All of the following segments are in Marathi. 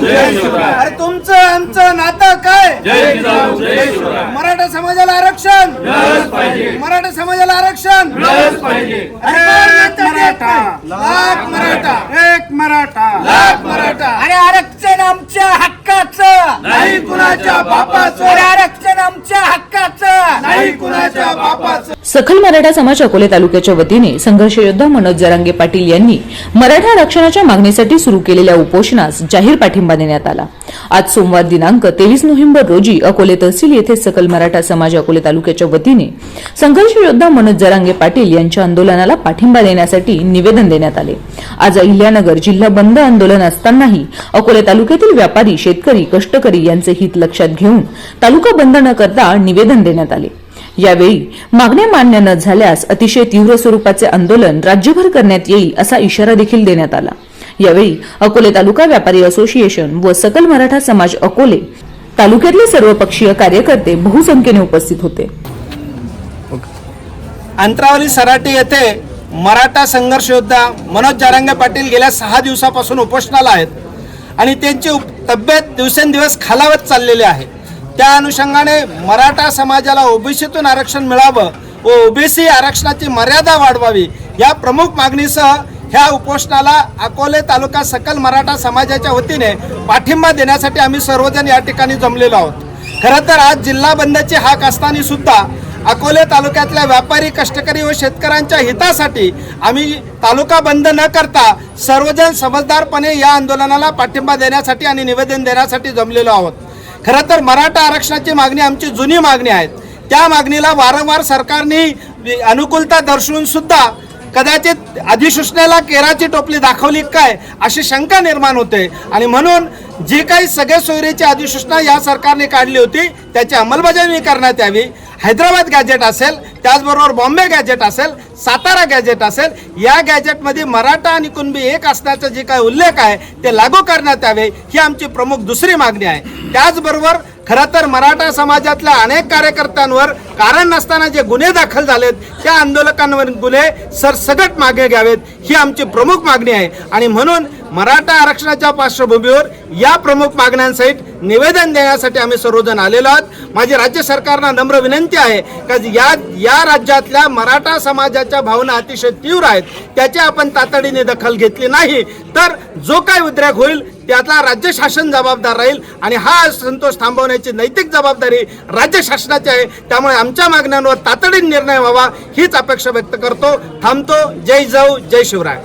जिजाऊ जय शिवराय. अरे तुमचं आमचं नातं काय? जय जिजाऊ जय शिवराय. मराठा समाजाला आरक्षण. मराठा समाजाला आरक्षण. मराठा. लाख मराठा. एक मराठा. लाख मराठा. अरे आरक्षण आमच्या हक्काचं. नाही कुणाच्या बापाचं अरे आरक्षण आमच्या हक्काचं नाही कुणाच्या बापाचं सखल मराठा समाज अकोले तालुक्याच्या वतीने संघर्ष योद्धा मनोज जरांगे पाटील यांनी मराठा आरक्षणाच्या मागणीसाठी सुरू केलेल्या उपोषणास जाहीर पाठिंबा देण्यात आला. आज सोमवार दिनांक तेवीस नोव्हेंबर रोजी अकोले तहसील येथे सकल मराठा समाज अकोले तालुक्याच्या वतीने संघर्ष योद्धा मनोज जरांगे पाटील यांच्या आंदोलनाला पाठिंबा देण्यासाठी निवेदन देण्यात आले. आज अहिल्यानगर जिल्हा बंद आंदोलन असतानाही अकोले तालुक्यातील व्यापारी शेतकरी कष्टकरी यांचे हित लक्षात घेऊन तालुका बंद न करता निवेदन देण्यात आले. यावेळी मागण्या मान्य न झाल्यास अतिशय तीव्र स्वरूपाचे आंदोलन राज्यभर करण्यात येईल असा इशारा देखील देण्यात आला. यावेळी अकोले तालुका व्यापारी असोसिएशन व सकल मराठा समाज अकोले तालुक्यातले सर्वपक्षीय कार्यकर्ते बहुसंख्येने उपस्थित होते. अंतरावली सराटे येथे मराठा संघर्ष योद्धा मनोज जारंगे पाटील गेल्या सहा दिवसापासून उपोषणाला आहेत आणि त्यांची तब्येत दिवसेंदिवस खालावत चाललेली आहे. त्या अनुषंगाने मराठा समाजाला ओबीसीतून आरक्षण मिळावं व ओबीसी आरक्षणाची मर्यादा वाढवावी या प्रमुख मागणीसह ह्या उपोषणाला अकोले तालुका सकल मराठा समाजाच्या वतीने पाठिंबा देण्यासाठी आम्ही सर्वजण या ठिकाणी जमलेलो आहोत. खरं तर आज जिल्हा बंदची हाक असताना सुद्धा अकोले तालुक्यातल्या व्यापारी कष्टकरी व शेतकऱ्यांच्या हितासाठी आम्ही तालुका बंद न करता सर्वजण समजदारपणे या आंदोलनाला पाठिंबा देण्यासाठी आणि निवेदन देण्यासाठी जमलेलो आहोत. खरं तर मराठा आरक्षणाची मागणी आमची जुनी मागणी आहेत त्या मागणीला वारंवार सरकारने अनुकूलता दर्शवून सुद्धा कदाचित अधिसूचनेला केराची टोपली दाखवली काय अशी शंका निर्माण होते. आणि म्हणून जी काही सगळे सोयरीची अधिसूचना या सरकारने काढली होती त्याची अंमलबजावणी करण्यात यावी. हैदराबाद गॅजेट असेल त्याचबरोबर बॉम्बे गॅजेट असेल सातारा गॅजेट असेल या गॅजेटमध्ये मराठा आणि कुणबी एक असण्याचा जे काही उल्लेख आहे ते लागू करण्यात यावे ही आमची प्रमुख दुसरी मागणी आहे. त्याचबरोबर खरं तर मराठा समाजातल्या अनेक कार्यकर्त्यांवर कारण नसताना जे गुन्हे दाखल झालेत त्या आंदोलकांवर गुन्हे सरसगट मागे घ्यावेत ही आमची प्रमुख मागणी आहे. आणि म्हणून मराठा आरक्षणाच्या पार्श्वभूमीवर या प्रमुख मागण्यांसहित निवेदन देण्यासाठी आम्ही सर्वजण आलेलो आहोत. माझी राज्य सरकारना नम्र विनंती आहे का या या राज्यातल्या मराठा समाजाच्या भावना अतिशय तीव्र आहेत त्याची आपण तातडीने दखल घेतली नाही. तर जो काय उद्रेक होईल त्यातला राज्य शासन जबाबदार राहील आणि हा संतोष थांबवण्याची नैतिक जबाबदारी राज्य शासनाची आहे. त्यामुळे आमच्या मागण्यांवर तातडीने निर्णय व्हावा हीच अपेक्षा व्यक्त करतो. थांबतो. जय जाऊ जय शिवराय.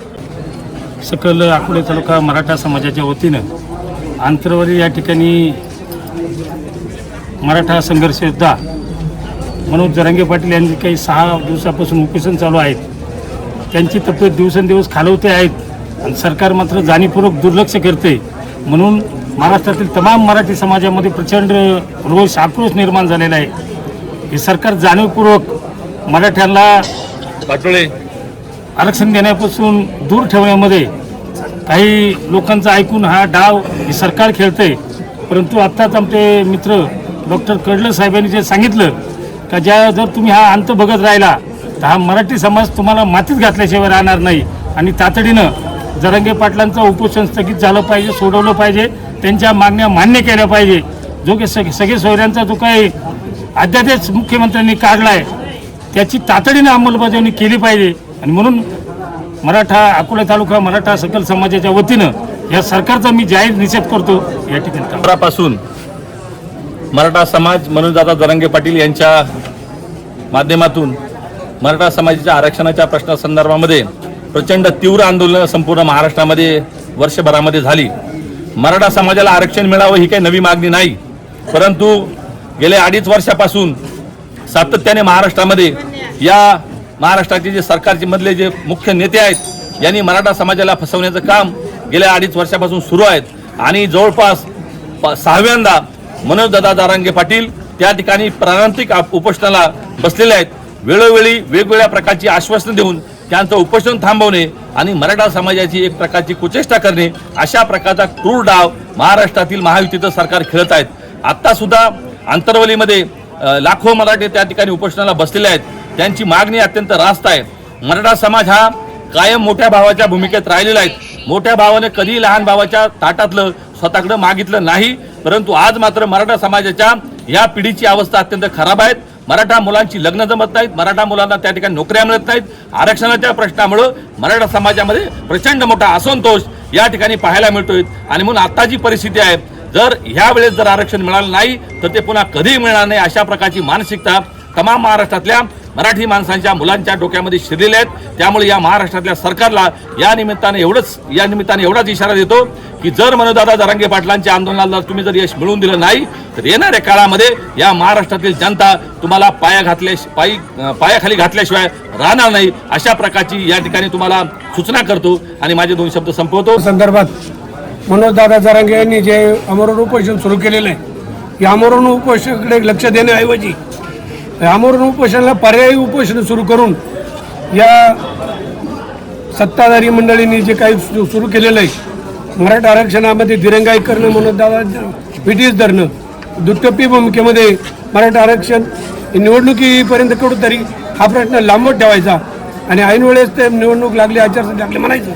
सकल अकोले तालुका मराठा समाजाच्या वतीनं आंतरवारी या ठिकाणी मराठा संघर्ष योद्धा मनोज जरांगे पाटील यांनी काही सहा दिवसापासून उपोषण चालू आहेत. त्यांची तब्येत दिवसेंदिवस खालवते आहेत आणि सरकार मात्र जाणीवपूर्वक दुर्लक्ष करते. म्हणून महाराष्ट्रातील तमाम मराठी समाजामध्ये प्रचंड रोष आक्रोश निर्माण झालेला आहे. हे सरकार जाणीवपूर्वक मराठ्यांना पाटोळे आरक्षण देण्यापासून दूर ठेवण्यामध्ये काही लोकांचं ऐकून हा डाव हे सरकार खेळते. परंतु आत्ताच आमचे मित्र डॉक्टर कडलं साहेबांनी जे सांगितलं का ज्या जर तुम्ही हा अंत बघत राहिला तर हा मराठी समाज तुम्हाला मातीत घातल्याशिवाय राहणार नाही. आणि तातडीनं जरंगे पाटलांचं उपोषण स्थगित झालं पाहिजे सोडवलं पाहिजे त्यांच्या मागण्या मान्य केल्या पाहिजे. जो की सग सगळे सोयऱ्यांचा जो काही अध्यादेश मुख्यमंत्र्यांनी काढला आहे त्याची तातडीनं अंमलबजावणी केली पाहिजे. आणि म्हणून मराठा अकोला तालुका मराठा सकल समाजाच्या वतीनं या सरकारचा मी जाहीर निषेध करतो या ठिकाणी. मराठा समाज म्हणून दादा जरांगे पाटील यांच्या माध्यमातून मराठा समाजाच्या आरक्षणाच्या प्रश्नासंदर्भामध्ये प्रचंड तीव्र आंदोलनं संपूर्ण महाराष्ट्रामध्ये वर्षभरामध्ये झाली. मराठा समाजाला आरक्षण मिळावं ही काही नवी मागणी नाही. परंतु गेल्या अडीच वर्षापासून सातत्याने महाराष्ट्रामध्ये या महाराष्ट्राचे जे सरकारचे मधले जे मुख्य नेते आहेत यांनी मराठा समाजाला फसवण्याचं काम गेल्या अडीच वर्षापासून सुरू आहेत. आणि जवळपास प- सहाव्यांदा मनोजदादा दारांगे पाटील त्या ठिकाणी प्राणांतिक आप- उपोषणाला बसलेले आहेत. वेळोवेळी वेगवेगळ्या प्रकारची आश्वासनं देऊन त्यांचं उपोषण थांबवणे आणि मराठा समाजाची एक प्रकारची कुचेष्टा करणे अशा प्रकारचा क्रूर डाव महाराष्ट्रातील महायुतीचं सरकार खेळत आहेत. आत्तासुद्धा आंतरवलीमध्ये लाखो मराठे त्या ठिकाणी उपोषणाला बसलेले आहेत. त्यांची मागणी अत्यंत रास्त आहे. मराठा समाज हा कायम मोठ्या भावाच्या भूमिकेत राहिलेला आहे. मोठ्या भावाने कधी लहान भावाच्या ताटातलं स्वतःकडं मागितलं नाही परंतु आज मात्र मराठा समाजाच्या या पिढीची अवस्था अत्यंत खराब आहे. मराठा मुलांची लग्न जमत नाहीत मराठा मुलांना त्या ठिकाणी नोकऱ्या मिळत नाहीत. आरक्षणाच्या प्रश्नामुळं मराठा समाजामध्ये प्रचंड मोठा असंतोष या ठिकाणी पाहायला मिळतोय. आणि म्हणून आता जी परिस्थिती आहे जर ह्या वेळेस जर आरक्षण मिळालं नाही तर ते पुन्हा कधीही मिळणार नाही अशा प्रकारची मानसिकता तमाम महाराष्ट्रातल्या मराठी माणसांच्या मुलांच्या डोक्यामध्ये शिरलेले आहेत. त्यामुळे या महाराष्ट्रातल्या सरकारला या निमित्ताने एवढंच या निमित्ताने एवढाच इशारा देतो की जर मनोदादा जरांगे पाटलांच्या आंदोलनाला तुम्ही जर यश मिळवून दिलं नाही तर येणाऱ्या काळामध्ये या महाराष्ट्रातील जनता तुम्हाला पाया घातल्या पायी पायाखाली घातल्याशिवाय राहणार नाही. अशा प्रकारची या ठिकाणी तुम्हाला सूचना करतो आणि माझे दोन शब्द संपवतो. संदर्भात मनोजदादा जरांगे यांनी जे अमरण उपोषण सुरू केलेलं आहे या अमरण उपोषणाकडे लक्ष देण्याऐवजी आमरण उपोषणाला पर्यायी उपोषण सुरू करून या सत्ताधारी मंडळींनी जे काही सु- सुरू केलेलं आहे मराठा आरक्षणामध्ये दिरंगाई करणं मनोजदादा ब्रिटिश धरणं दुटप्पी भूमिकेमध्ये मराठा आरक्षण निवडणुकीपर्यंत निवडणुकीपर्यंत तरी हा प्रश्न लांबत ठेवायचा. आणि ऐनवेळेस ते निवडणूक लागली आचारसंहिता लागली म्हणायचं.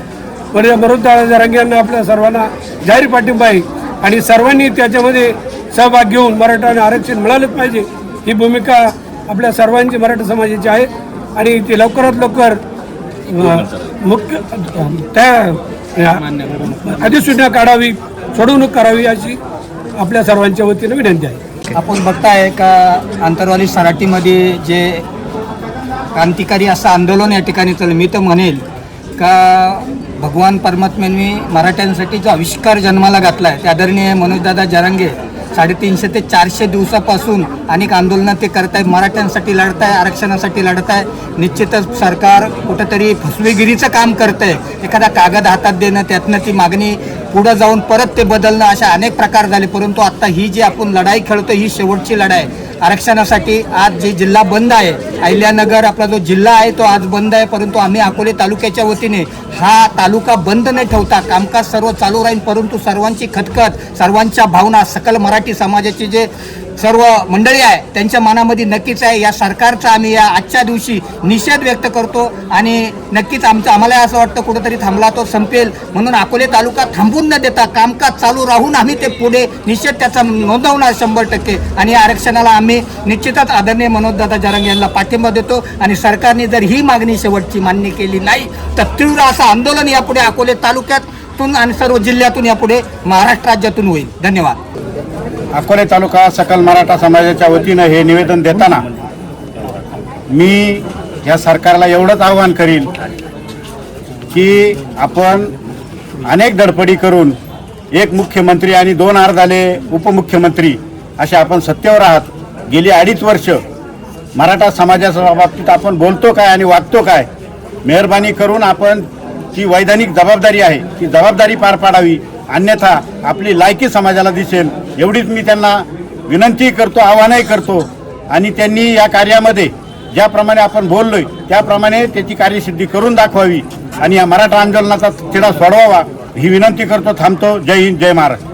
पण या बरोबर जरांगे आपल्या सर्वांना जाहीर पाठिंबा आहे. आणि सर्वांनी त्याच्यामध्ये सहभाग घेऊन मराठा आरक्षण मिळालंच पाहिजे. ही भूमिका आपल्या सर्वांची मराठा समाजाची आहे. आणि ती लवकरात लवकर मुख्य त्या अधिसूचना काढावी सोडवणूक करावी अशी आपल्या सर्वांच्या वतीनं विनंती आहे. आपण बघताय का आंतरवाली सराटीमध्ये जे क्रांतिकारी असं आंदोलन या ठिकाणी चाललं मी तर म्हणेल का भगवान परमात्म्यांनी मराठ्यांसाठी जो आविष्कार जन्माला घातला आहे ते आदरणीय मनोजदादा जरांगे साडेतीनशे ते चारशे दिवसापासून अनेक आंदोलनं ते करत आहेत मराठ्यांसाठी लढत आहे आरक्षणासाठी लढत आहे निश्चितच सरकार कुठंतरी फसवेगिरीचं काम करत आहे एखादा कागद हातात देणं त्यातनं ती मागणी पुढं जाऊन परत ते बदलणं अशा अनेक प्रकार झाले. परंतु आता ही जी आपण लढाई खेळतो ही शेवटची लढाई. आरक्षणासाठी आज जे जिल्हा बंद आहे अहिल्यानगर आपला जो जिल्हा आहे तो आज बंद आहे परंतु आम्ही अकोले तालुक्याच्या वतीने हा तालुका बंद न ठेवता कामकाज सर्व चालू राहील परंतु सर्वांची खतखत सर्वांच्या भावना सकल मराठी समाजाचे जे सर्व मंडळी आहे त्यांच्या मनामध्ये नक्कीच आहे. या सरकारचा आम्ही या आजच्या दिवशी निषेध व्यक्त करतो आणि नक्कीच आमचं आम्हाला असं वाटतं कुठंतरी थांबला तो संपेल. म्हणून अकोले तालुका थांबून न देता कामकाज चालू राहून आम्ही ते पुढे निषेध त्याचा नोंदवणार शंभर टक्के. आणि या आरक्षणाला आम्ही निश्चितच आदरणीय मनोजदादा जरंग यांना पाठिंबा देतो. आणि सरकारने जर ही मागणी शेवटची मान्य केली नाही तर तीव्र असं आंदोलन यापुढे अकोले तालुक्यातून आणि सर्व जिल्ह्यातून यापुढे महाराष्ट्र राज्यातून होईल. धन्यवाद. अकोले तालुका सकल मराठा समाजाच्या वतीनं हे निवेदन देताना मी या सरकारला एवढंच आवाहन करीन की आपण अनेक धडपडी करून एक मुख्यमंत्री आणि दोन अर्धाले उपमुख्यमंत्री असे आपण सत्तेवर आहात. गेली अडीच वर्ष मराठा समाजाच्या बाबतीत आपण बोलतो काय आणि वागतो काय मेहरबानी करून आपण जी वैधानिक जबाबदारी आहे ती जबाबदारी पार पाडावी. अन्यथा आपली लायकी समाजाला दिसेल. एवढीच मी त्यांना विनंती करतो आवाहनही करतो. आणि त्यांनी या कार्यामध्ये ज्याप्रमाणे आपण बोललोय त्याप्रमाणे त्याची कार्यसिद्धी करून दाखवावी. आणि या मराठा आंदोलनाचा तिढा सोडवावा ही विनंती करतो थांबतो. जय हिंद जय महाराष्ट्र.